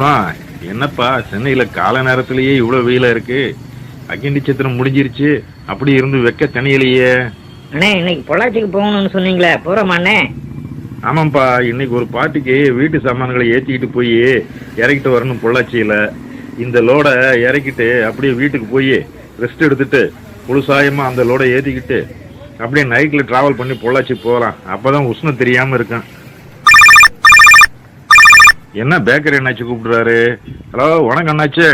குணா என்னப்பா சென்னையில கால நேரத்திலேயே இவ்வளவு வெயிலா இருக்கு? அக்கிண்டி சித்திரம் முடிஞ்சிருச்சு அப்படி இருந்து வெக்க தனியலையே. அண்ணே இன்னைக்கு பொள்ளாச்சிக்கு போகணும்னு சொன்னீங்களே போகிறோமாண்ணே ஆமாப்பா இன்னைக்கு ஒரு பாட்டிக்கு வீட்டு சாமான்களை ஏத்திக்கிட்டு போய் இறக்கிட்டு வரணும் பொள்ளாச்சியில. இந்த லோடை இறக்கிட்டு அப்படியே வீட்டுக்கு போய் ரெஸ்ட் எடுத்துட்டு முழுசாயமா அந்த லோடை ஏத்திக்கிட்டு அப்படியே நைட்ல டிராவல் பண்ணி பொள்ளாச்சி போகலாம். அப்பதான் உஷ்ணம் தெரியாம இருக்கும் என்ன பேக்கரி என்னாச்சு கூப்பிடுறாரு? ஹலோ வணக்கம் அண்ணாச்சு.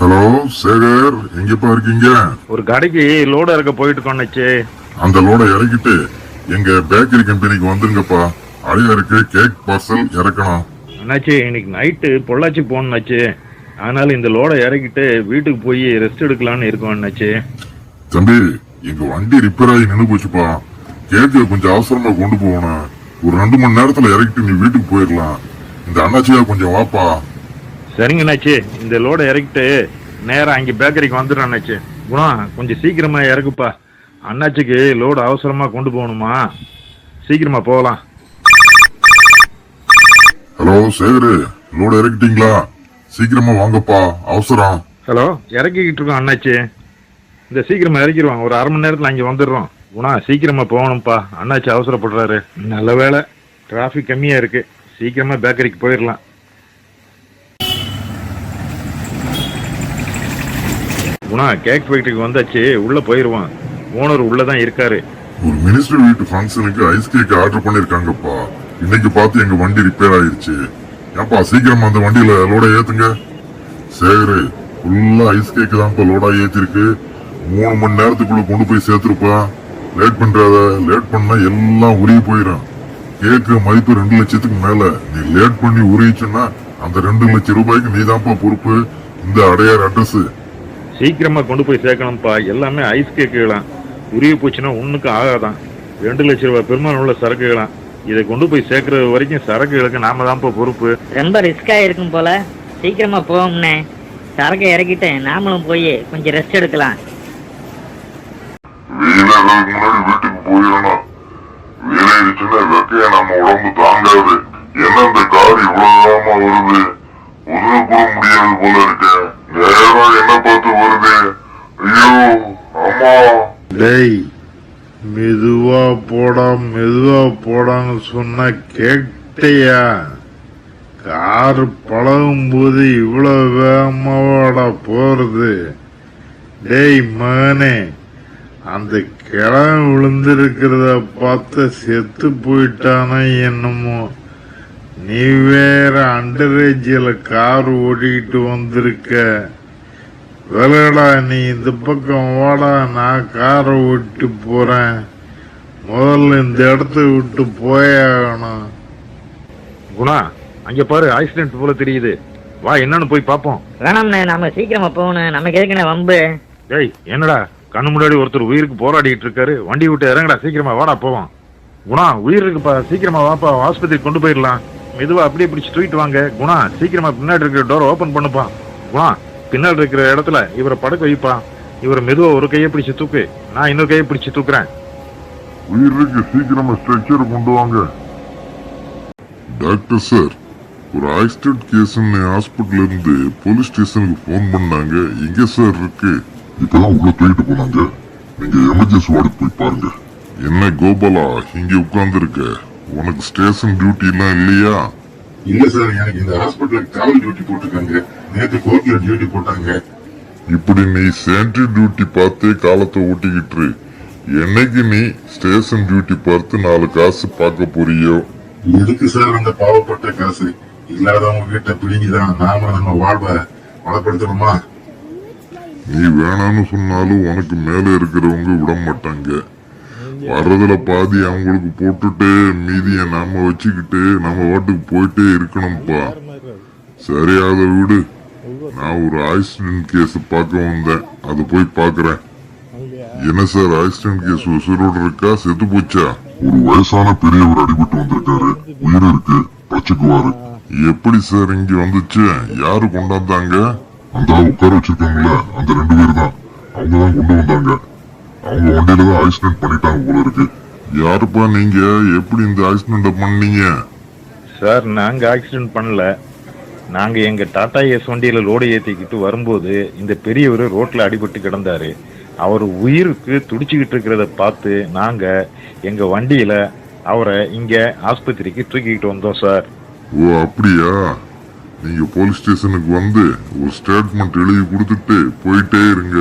ஹலோ சேகர் எங்கப்பா இருக்கீங்க? ஒரு கடைக்கு லோடு இறக்க போயிட்டு இருக்கோம் அண்ணாச்சு. அந்த லோட இறக்கிட்டு எங்க பேக்கரி கம்பெனிக்கு வந்துருங்கப்பா. அழியாருக்கு கேக் பார்சல் இறக்கணும். அண்ணாச்சி இன்னைக்கு நைட்டு பொள்ளாச்சி போகணும்னாச்சு அதனால இந்த லோடை இறக்கிட்டு வீட்டுக்கு போய் ரெஸ்ட் எடுக்கலாம்னு இருக்கோம் அண்ணாச்சி. தம்பி எங்க வண்டி ரிப்பேர் ஆகி நின்று போச்சுப்பா. கேக்க கொஞ்சம் அவசரமா கொண்டு போகணும். ஒரு ரெண்டு மணி நேரத்துல இறக்கிட்டு நீ வீட்டுக்கு போயிடலாம். இந்த அண்ணாச்சியா கொஞ்சம் வாப்பா. சரிங்க அண்ணாச்சி. இந்த லோடை இறக்கிட்டு நேரா அங்கே பேக்கரிக்கு வந்துடுறேன் அண்ணாச்சி. குணா கொஞ்சம் சீக்கிரமா இறக்குப்பா. அண்ணாச்சிக்கு லோடு அவசரமா கொண்டு போகணுமா? சீக்கிரமா போகலாம். ஹலோ சேகர் லோட இறக்கிட்டீங்களா? சீக்கிரமா வாங்கப்பா. அவசரம். ஹலோ இறக்கிக்கிட்டு இருக்கோம் அண்ணாச்சி. இந்த சீக்கிரமா இறக்கிடுவோம் ஒரு அரை மணி நேரத்தில் அங்கே வந்துடுறோம். குணா சீக்கிரமா போகணும்ப்பா. அண்ணாச்சி அவசரப்படுறாரு. நல்ல வேலை டிராஃபிக் கம்மியாக இருக்கு. சீக்கிரமா பேக்கரிக்கு போயிடலாம் குணா கேக் ஃபேக்டரிக்கு வந்தாச்சு உள்ள போயிடுவான் ஓனர் உள்ள தான் இருக்காரு. ஒரு மினிஸ்டர் வீட்டு ஃபங்க்ஷனுக்கு ஐஸ் கேக் ஆர்டர் பண்ணிருக்காங்கப்பா. இன்னைக்கு பார்த்து எங்க வண்டி ரிப்பேர் ஆயிருச்சு. ஏப்பா சீக்கிரம் அந்த வண்டியில லோட ஏத்துங்க. சேகரு ஃபுல்லா ஐஸ் கேக் தான்ப்பா லோடா ஏத்திருக்கு. மூணு மணி நேரத்துக்குள்ள கொண்டு போய் சேர்த்துருப்பா. லேட் பண்றாத லேட் பண்ணா எல்லாம் உருகி போயிடும் கேக்கு மதிப்பு ரெண்டு லட்சத்துக்கு மேல நீ லேட் பண்ணி உருகிச்சுன்னா அந்த ரெண்டு லட்சம் ரூபாய்க்கு நீ தான்ப்பா பொறுப்பு. இந்த அடையார் அட்ரஸ் சீக்கிரமா கொண்டு போய் சேர்க்கணும்ப்பா. எல்லாமே ஐஸ் கேக்குகளாம் உருகி போச்சுன்னா ஒண்ணுக்கு ஆகாதான். ரெண்டு லட்ச ரூபாய் பெருமாள் உள்ள சரக்குகளாம். இதை கொண்டு போய் சேர்க்கறது வரைக்கும் சரக்குகளுக்கு நாம தான்ப்பா பொறுப்பு. ரொம்ப ரிஸ்க்காக இருக்கும் போல. சீக்கிரமாக போவோம்ண்ணே சரக்கு இறக்கிட்டு நாமளும் போய் கொஞ்சம் ரெஸ்ட் எடுக்கலாம். வீட்டுக்கு போயிடணும். வெயிலாயிடுச்சுன்னா வெக்கைய நம்ம உடம்பு தாங்காது. என்ன இந்த கார் இவ்வளவுதாமா வருது? ஒதுங்க கூட முடியாது போல இருக்கு. நேரா என்ன பார்த்து வருது? ஐயோ அம்மா. டேய் மெதுவா போடா மெதுவா போடான்னு சொன்னா கேட்டையா? கார் பழகும் போது இவ்வளவு வேகமாவாடா போறது? டேய் மகனே. அந்த கிழமை விழுந்திருக்கிறத பார்த்து செத்து போயிட்டானா என்னமோ. நீ வேற அண்டரேஜில் கார் ஓட்டிக்கிட்டு வந்திருக்க. விலடா நீ இந்த பக்கம் வாடா நான் காரை விட்டு போறேன். முதல்ல இந்த இடத்த விட்டு போயாகணும் குணா அங்க பாரு ஆக்சிடென்ட் போல தெரியுது. வா என்னன்னு போய் பாப்போம் வேணாம்ண்ணே நாம சீக்கிரமாக போகணும். நமக்கு எதுக்குண்ணே வம்பு. டேய் என்னடா? கண்ணு முன்னாடி ஒருத்தர் உயிருக்கு போராடிட்டு இருக்காரு. வண்டி விட்டு இறங்கடா சீக்கிரமா வாடா போவோம். குணா உயிர் இருக்குப்பா சீக்கிரமா வாப்பா ஆஸ்பத்திரி கொண்டு போயிடலாம். மெதுவா அப்படியே பிடிச்சி தூக்கிட்டு வாங்க. குணா சீக்கிரமா பின்னாடி இருக்கிற டோர் ஓபன் பண்ணுப்பா. குணா பின்னாடி இருக்கிற இடத்துல இவரை படுக்க வைப்பா. இவரை மெதுவா ஒரு கையை பிடிச்சு தூக்கு. நான் இன்னொரு கையை பிடிச்சு தூக்குறேன். உயிருக்கு சீக்கிரமா ஸ்ட்ரெச்சர் கொண்டு வாங்க. டாக்டர் சார் ஒரு ஆக்சிடென்ட் கேஸ்ன்னு ஹாஸ்பிட்டல்ல இருந்து போலீஸ் ஸ்டேஷனுக்கு ஃபோன் பண்ணாங்க. எங்க சார் இருக்கு. இப்பதான் உள்ள தூக்கிட்டு போனாங்க. நீங்க எமர்ஜென்சி வார்டுக்கு போய் பாருங்க. என்ன கோபாலா இங்க உட்கார்ந்து இருக்க உனக்கு ஸ்டேஷன் டியூட்டி எல்லாம் இல்லையா? இல்ல சார் எனக்கு இந்த ஹாஸ்பிட்டல் டிராவல் டியூட்டி போட்டிருக்காங்க. நேத்து கோர்ட்ல டியூட்டி போட்டாங்க. இப்படி நீ சேண்ட்ரி டியூட்டி பார்த்தே காலத்தை ஓட்டிக்கிட்டு. என்னைக்கு நீ ஸ்டேஷன் டியூட்டி பார்த்து நாலு காசு பார்க்க போறியோ? எதுக்கு சார் அந்த பாவப்பட்ட காசு? இல்லாதவங்க கிட்ட பிடிங்கிதான் நாம நம்ம வாழ்வை வளப்படுத்தணுமா நீ வேணாம்னு சொன்னாலும் உனக்கு மேல இருக்கிறவங்க விட மாட்டாங்க வர்றதுல பாதி அவங்களுக்கு போட்டுட்டு மீதிய நாம வச்சுக்கிட்டு நம்ம வாட்டுக்கு போயிட்டே இருக்கணும்ப்பா சரி அதை விடு. நான் ஒரு ஆக்சிடென்ட் கேஸ் பார்க்க வந்தேன். அது போய் பார்க்கறேன். என்ன சார் ஆக்சிடென்ட் கேஸ் உசுரோட இருக்கா செத்து போச்சா? ஒரு வயசான பெரியவர் அடிபட்டு வந்திருக்காரு. உயிர் இருக்கு. பச்சைக்குவாரு எப்படி சார் இங்க வந்துச்சு? யாரு கொண்டாந்தாங்க? அந்த உட்கார வச்சிருக்காங்கல்ல அந்த ரெண்டு பேர் தான் அவங்க தான் கொண்டு வந்தாங்க. அவங்க வண்டியில தான் ஆக்சிடென்ட் பண்ணிட்டாங்க போல இருக்கு. யாருப்பா நீங்க? எப்படி இந்த ஆக்சிடென்ட் பண்ணீங்க? சார் நாங்க ஆக்சிடென்ட் பண்ணல. நாங்க எங்க டாடா எஸ் வண்டியில லோடு ஏத்திக்கிட்டு வரும்போது இந்த பெரியவர் ரோட்ல அடிபட்டு கிடந்தாரு. அவர் உயிருக்கு துடிச்சுக்கிட்டு இருக்கிறத பார்த்து நாங்க எங்க வண்டியில அவரை இங்க ஆஸ்பத்திரிக்கு தூக்கிக்கிட்டு வந்தோம் சார். ஓ அப்படியா? நீங்க போலீஸ் ஸ்டேஷனுக்கு வந்து ஒரு ஸ்டேட்மெண்ட் எழுதி கொடுத்துட்டு போயிட்டே இருங்க.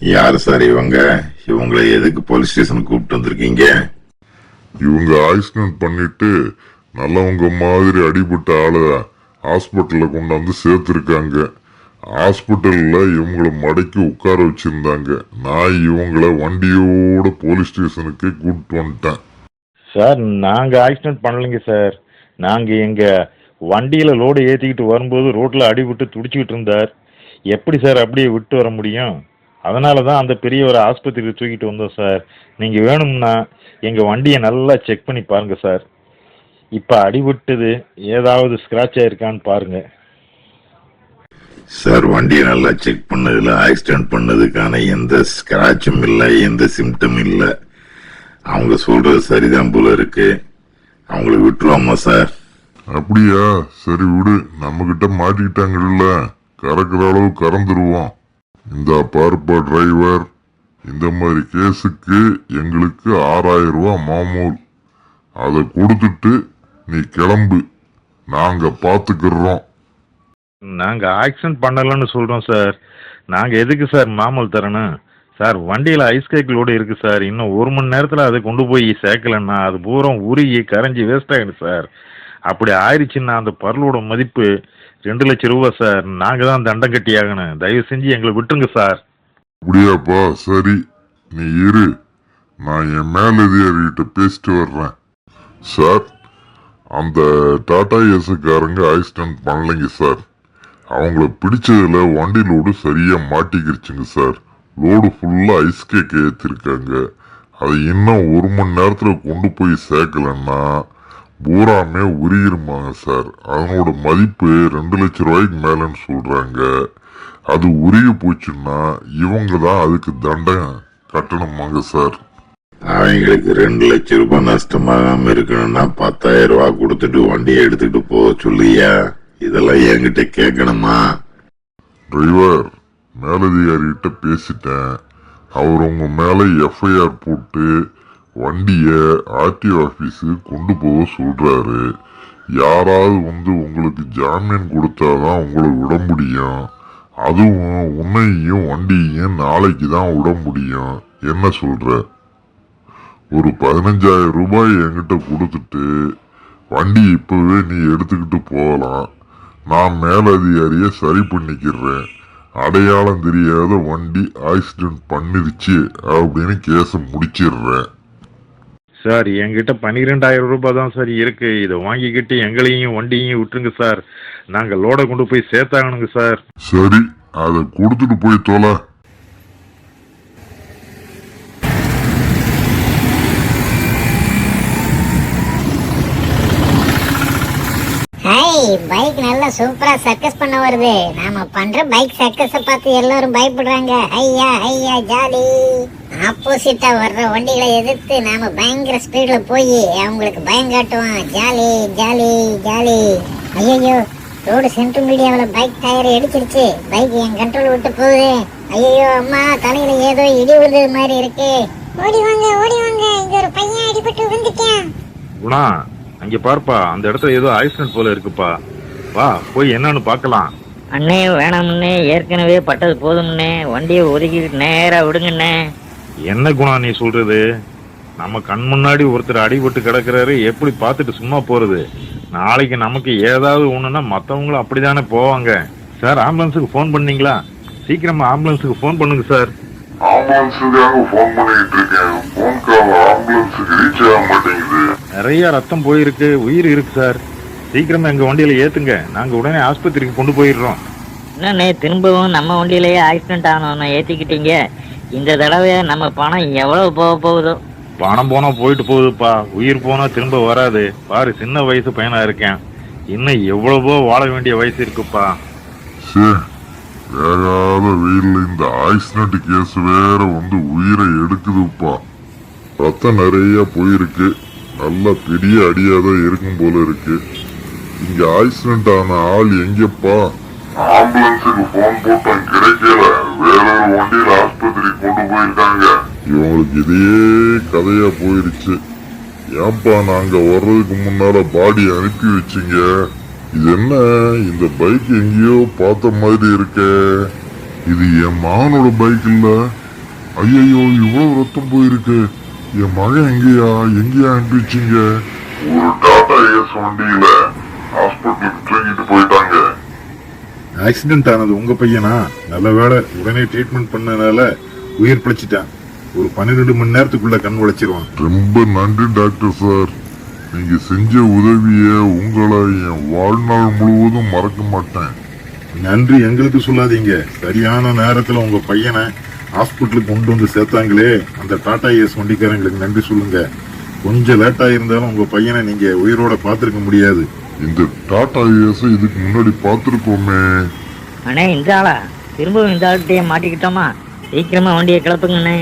யார் சார் இவங்க? இவங்களை எதுக்கு போலீஸ் ஸ்டேஷனுக்கு கூப்பிட்டு வந்திருக்கீங்க? இவங்க ஆக்சிடென்ட் பண்ணிட்டு நல்லவங்க மாதிரி அடிபட்ட ஆளை ஹாஸ்பிட்டல்ல கொண்டாந்து சேர்த்துருக்காங்க. ஹாஸ்பிட்டல்ல இவங்கள மடக்கி உட்கார வச்சிருந்தாங்க. நான் இவங்கள வண்டியோட போலீஸ் ஸ்டேஷனுக்கு கூப்பிட்டு வந்துட்டேன். சார் நாங்கள் ஆக்சிடென்ட் பண்ணலைங்க சார். நாங்கள் எங்கள் வண்டியில் லோடு ஏற்றிக்கிட்டு வரும்போது ரோட்டில் அடிபட்டு துடிச்சிக்கிட்டு இருந்தார். எப்படி சார் அப்படியே விட்டு வர முடியும்? அதனால தான் அந்த பெரியவரை ஆஸ்பத்திரிக்கு தூக்கிட்டு வந்தோம் சார். நீங்கள் வேணும்னா எங்கள் வண்டியை நல்லா செக் பண்ணி பாருங்கள் சார். இப்போ அடிபட்டது ஏதாவது ஸ்க்ராட்ச் ஆயிருக்கான்னு பாருங்கள் சார் வண்டியை நல்லா செக் பண்ணதில் ஆக்சிடென்ட் பண்ணதுக்கான எந்த ஸ்க்ராட்சும் இல்லை எந்த சிம்டம் இல்லை. அவங்க சொல்றது சரிதான் போல இருக்கு. அவங்களை விட்டுருவாமா சார்? அப்படியா? சரி விடு. நம்ம கிட்ட மாட்டிக்கிட்டாங்கல்ல. கறக்குற அளவு கறந்துருவோம். இந்த பார்ப்பா டிரைவர் இந்த மாதிரி கேஸுக்கு எங்களுக்கு ஆறாயிரம் ரூபாய் மாமூல். அதை கொடுத்துட்டு நீ கிளம்பு. நாங்க பாத்துக்கிறோம். நாங்க ஆக்சிடென்ட் பண்ணலன்னு சொல்றோம் சார். நாங்க எதுக்கு சார் மாமூல் தரணும்? சார் வண்டியில் ஐஸ் கேக் லோடு இருக்குது சார். இன்னும் ஒரு மணி நேரத்தில் அதை கொண்டு போய் சேர்க்கலன்னா அது பூரா உருகி கரைஞ்சி வேஸ்ட் ஆகிடும் சார். அப்படி ஆயிடுச்சுன்னா அந்த பரலோட மதிப்பு ரெண்டு லட்சம் ரூபாய் சார். நாங்கள் தான் தண்டம் கட்டி ஆகணும். தயவு செஞ்சு எங்களை விட்டுருங்க சார். அப்படியாப்பா சரி. நீ இரு. நான் என் மேலதிகாரிகிட்ட பேசிட்டு வர்றேன். சார் அந்த டாடா ஏசுக்காரங்க ஆக்சிடென்ட் பண்ணலைங்க சார். அவங்கள பிடிச்சதில் வண்டி லோடு மாட்டிக்கிருச்சுங்க சார். லோடு ஃபுல்லா ஐஸ் கேக் ஏத்திருக்காங்க. அதை இன்னும் ஒரு மணி நேரத்துல கொண்டு போய் சேர்க்கலன்னா பூராமே உருகிருமாங்க சார் அதனோட மதிப்பு ரெண்டு லட்சம் ரூபாய்க்கு மேலன்னு சொல்றாங்க. அது உருகி போச்சுன்னா இவங்க தான் அதுக்கு தண்டனை கட்டணுமாங்க சார் அவங்களுக்கு ரெண்டு லட்சம் ரூபாய் நஷ்டமாகாம இருக்கணும்னா பத்தாயிரம் ரூபாய் கொடுத்துட்டு வண்டியை எடுத்துட்டு போக சொல்லியா இதெல்லாம் என்கிட்ட கேட்கணுமா? டிரைவர் மேலதிகாரிகிட்ட பேசிட்டேன். அவர் உங்க மேல எஃப்ஐஆர் போட்டு வண்டிய ஆர்டிஓ ஆபீஸுக்கு கொண்டு போக சொல்றாரு. யாராவது வந்து உங்களுக்கு ஜாமீன் கொடுத்தாதான் உங்களை விட முடியும். அதுவும் உன்னையும் வண்டியையும் நாளைக்கு தான் விட முடியும். என்ன சொல்ற? ஒரு பதினஞ்சாயிரம் ரூபாய் என்கிட்ட கொடுத்துட்டு வண்டி இப்பவே நீ எடுத்துக்கிட்டு போகலாம். நான் மேலதிகாரியை சரி பண்ணிக்கிறேன். அடையாளம் தெரியாத வண்டி ஆக்சிடென்ட் பண்ணிருச்சு அப்படின்னு கேஸை முடிச்சிடுறேன். சார் என்கிட்ட பன்னிரெண்டாயிரம் ரூபாய் தான் சார் இருக்கு. இதை வாங்கிக்கிட்டு எங்களையும் வண்டியையும் விட்டுருங்க சார். நாங்க லோடை கொண்டு போய் சேர்த்தாகணுங்க சார். சரி அதை கொடுத்துட்டு போய் தொலை. ஹாய் பைக் நல்லா சூப்பரா சர்க்கஸ் பண்ண வருது. நாம பண்ற பைக் சர்க்கஸ பார்த்து எல்லாரும் பயப்படுறாங்க. ஐயா ஐயா ஜாலி. ஆப்போசிட்டா வர்ற வண்டிகளை எதிர்த்து நாம பயங்கர ஸ்பீட்ல போய் அவங்களுக்கு பயம் காட்டுவோம் ஜாலி ஜாலி ஜாலி. ஐயோ ரோடு சென்ட்ரல் மீடியாவில் பைக் டயர் இடிச்சிருச்சு. பைக் என் கண்ட்ரோல் விட்டு போகுது. ஐயோ அம்மா தலையில ஏதோ இடி விழுந்தது மாதிரி இருக்கு. ஓடி வாங்க ஓடி வாங்க. இங்க ஒரு பையன் அடிபட்டு விழுந்துட்டான். அங்க பாருப்பா அந்த இடத்துல ஏதோ ஆக்சிடென்ட் போல இருக்குப்பா. வா போய் என்னன்னு பார்க்கலாம். அண்ணே வேணாம்ண்ணே ஏற்கனவே பட்டது போதும்ண்ணே. வண்டியை ஒதுக்கிட்டு நேரா விடுங்கண்ணே. என்ன குணா நீ சொல்றது? நம்ம கண் முன்னாடி ஒருத்தர் அடிபட்டு கிடக்குறாரு எப்படி பார்த்துட்டு சும்மா போறது? நாளைக்கு நமக்கு ஏதாவது ஒண்ணுன்னா மத்தவங்களும் அப்படிதானே போவாங்க. சார் ஆம்புலன்ஸுக்கு ஃபோன் பண்ணீங்களா? சீக்கிரமா ஆம்புலன்ஸுக்கு ஃபோன் பண்ணுங்க சார். ஆம்புலன்ஸுக்காக ஃபோன் பண்ணிட்டு இருக்கேன் ஃபோன் கால் ஆம்புலன்ஸுக்கு ரீச் ஆக மாட்டேங்குது. நிறைய ரத்தம் போயிருக்கு உயிர் இருக்கு சார். சீக்கிரமா எங்க வண்டியில ஏத்துங்க. நாங்க உடனே ஆஸ்பத்திரிக்கு கொண்டு போயிடுறோம். என்னண்ணே திரும்பவும் நம்ம வண்டியிலேயே ஆக்சிடென்ட் ஆனவனை ஏற்றிக்கிட்டீங்க இந்த தடவை நம்ம பணம் எவ்வளவு போக போகுதோ? பணம் போனா போயிட்டு போகுதுப்பா. உயிர் போனா திரும்ப வராது. பாரு சின்ன வயசு பையனா இருக்கேன். இன்னும் எவ்வளவோ வாழ வேண்டிய வயசு இருக்குப்பா. சே வேகாத வெயில்ல இந்த ஆக்சிடென்ட் கேஸ் வேற வந்து உயிரை எடுக்குதுப்பா. ரத்தம் நிறைய போயிருக்கு. நல்ல பெரிய அடியாதான் இருக்கும் போல இருக்கு. இங்க ஆக்சிடென்ட் ஆன ஆள் எங்கப்பா? ஆம்புலன்ஸுக்கு போன் போட்டோம் கிடைக்கல. வேறொரு வண்டியில் ஆஸ்பத்திரி கொண்டு போயிருக்காங்க. இவங்களுக்கு இதே கதையா போயிருச்சு. ஏன்பா நாங்க வர்றதுக்கு முன்னால பாடி அனுப்பி வச்சிங்க? இது என்ன இந்த பைக் எங்கேயோ பார்த்த மாதிரி இருக்கே. இது என் மகனோட பைக் இல்ல. ஐயோ இவ்வளவு ரத்தம் போயிருக்கு. என் மகன் எங்கேயா? எங்கேயா அனுப்பிச்சிங்க? ஒரு டாடா ஏஸ் வண்டியில ஹாஸ்பிட்டலுக்கு தூக்கிட்டு போயிட்டாங்க. ஆக்சிடென்ட் ஆனது உங்க பையனா? நல்ல வேளை உடனே ட்ரீட்மெண்ட் பண்ணனால உயிர் பிழைச்சிட்டான். ஒரு பன்னிரெண்டு மணி நேரத்துக்குள்ள கண் உழைச்சிருவான் ரொம்ப நன்றி டாக்டர் சார். நீங்க செஞ்ச உதவிய உங்களை என் வாழ்நாள் முழுவதும் மறக்க மாட்டேன். நன்றி எங்களுக்கு சொல்லாதீங்க. சரியான நேரத்துல உங்க பையனை ஹாஸ்பிட்டலுக்கு கொண்டு வந்து சேர்த்தாங்களே. அந்த டாடா ஏஸ் வண்டிக்காரங்களுக்கு நன்றி சொல்லுங்க. கொஞ்சம் லேட்டா இருந்தாலும் உங்க பையனை நீங்க உயிரோட பார்த்திருக்க முடியாது. இந்த டாடா ஏஸ் இதுக்கு முன்னாடி பார்த்துருக்கோமே. அண்ணே இந்த ஆளா? திரும்பவும் இந்த ஆள்கிட்டயே மாட்டிக்கிட்டோமா? சீக்கிரமா வண்டியை கிளப்புங்கண்ணே.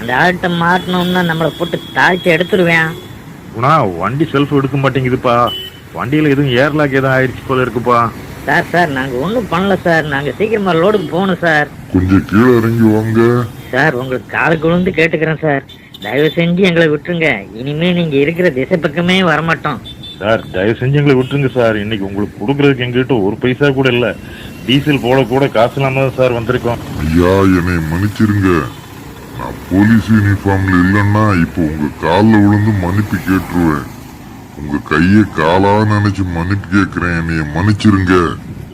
அந்த ஆள்கிட்ட மாட்டினோம்னா நம்மளை போட்டு தாழ்ச்சி எடுத்துருவேன். குணா வண்டி செல்ஃப் எடுக்க மாட்டேங்குதுப்பா. வண்டியில எதுவும் ஏர்லாக் எதுவும் ஆயிடுச்சு போல இருக்குப்பா. சார் சார் நாங்கள் ஒன்றும் பண்ணல சார் நாங்கள் சீக்கிரமா லோடுக்கு போகணும் சார் கொஞ்சம் கீழே இறங்கி வாங்க. சார் உங்களுக்கு காலுக்கு விழுந்து கேட்டுக்கிறேன் சார் தயவு செஞ்சு எங்களை விட்டுருங்க. இனிமே நீங்க இருக்கிற திசை பக்கமே வரமாட்டோம். சார் தயவு செஞ்சு எங்களை விட்டுருங்க சார் இன்னைக்கு உங்களுக்கு கொடுக்கறதுக்கு எங்ககிட்ட ஒரு பைசா கூட இல்ல. டீசல் போட கூட காசு இல்லாம தான் சார் வந்திருக்கோம். ஐயா என்னை மன்னிச்சிருங்க. நான் போலீஸ் யூனிஃபார்ம்ல இல்லைன்னா இப்போ உங்க காலில் விழுந்து மன்னிப்பு கேட்டுருவேன். உங்க கையை காலா நினைச்சு மன்னிப்பு கேட்கிறேன் என்னைய மன்னிச்சிருங்க.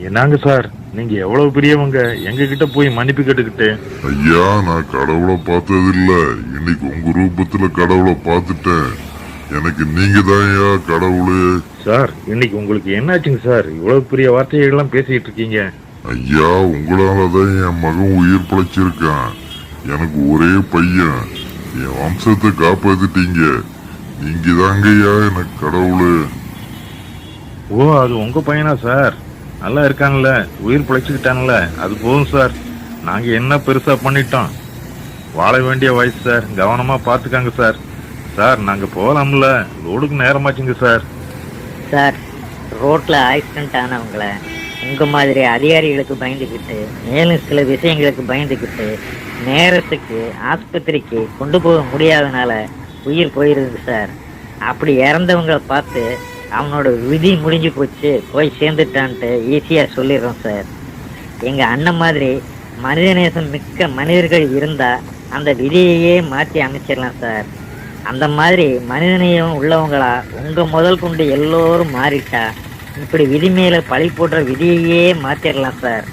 என்னங்க சார் நீங்க எவ்வளவு பெரியவங்க? எங்க கிட்ட போய் மன்னிப்பு கேட்டுக்கிட்டு ஐயா நான் கடவுளை பார்த்ததில்ல. இன்னைக்கு உங்க ரூபத்துல கடவுளை பார்த்துட்டேன். எனக்கு நீங்க தான் ஐயா கடவுளு. சார் இன்னைக்கு உங்களுக்கு என்னாச்சுங்க சார்? இவ்வளவு பெரிய வார்த்தைகள்லாம் பேசிட்டு இருக்கீங்க. ஐயா உங்களாலதான் என் மகன் உயிர் பிழைச்சிருக்கான். எனக்கு ஒரே பையன். என் வம்சத்தை காப்பாத்திட்டீங்க. நீங்க தாங்க ஐயா எனக்கு கடவுளு. ஓ அது உங்க பையனா சார்? நல்லா இருக்கான்ல? உயிர் பிழைச்சுக்கிட்டான்ல? அது போதும் சார். நாங்க என்ன பெருசா பண்ணிட்டோம்? வாழ வேண்டிய வயசு சார். கவனமா பாத்துக்காங்க சார். சார் நாங்க போலாம்ல. லோடுக்கு நேரமாச்சுங்க சார். சார் ரோட்ல ஆக்சிடென்ட் ஆனவங்கள உங்க மாதிரி அதிகாரிகளுக்கு பயந்துக்கிட்டு மேலும் சில விஷயங்களுக்கு பயந்துக்கிட்டு நேரத்துக்கு ஆஸ்பத்திரிக்கு கொண்டு போக முடியாதனால உயிர் போயிருது சார். அப்படி இறந்தவங்களை பார்த்து அவனோட விதி முடிஞ்சு போச்சு போய் சேர்ந்துட்டான்ட்டு ஈஸியாக சொல்லிடுறோம் சார். எங்கள் அண்ணன் மாதிரி மனிதநேசம் மிக்க மனிதர்கள் இருந்தால் அந்த விதியையே மாற்றி அமைச்சிடலாம் சார். அந்த மாதிரி மனிதநேயம் உள்ளவங்களா உங்கள் முதல் கொண்டு எல்லோரும் மாறிட்டா இப்படி விதி மேல பழி போடுற விதியையே மாத்திரலாம் சார்.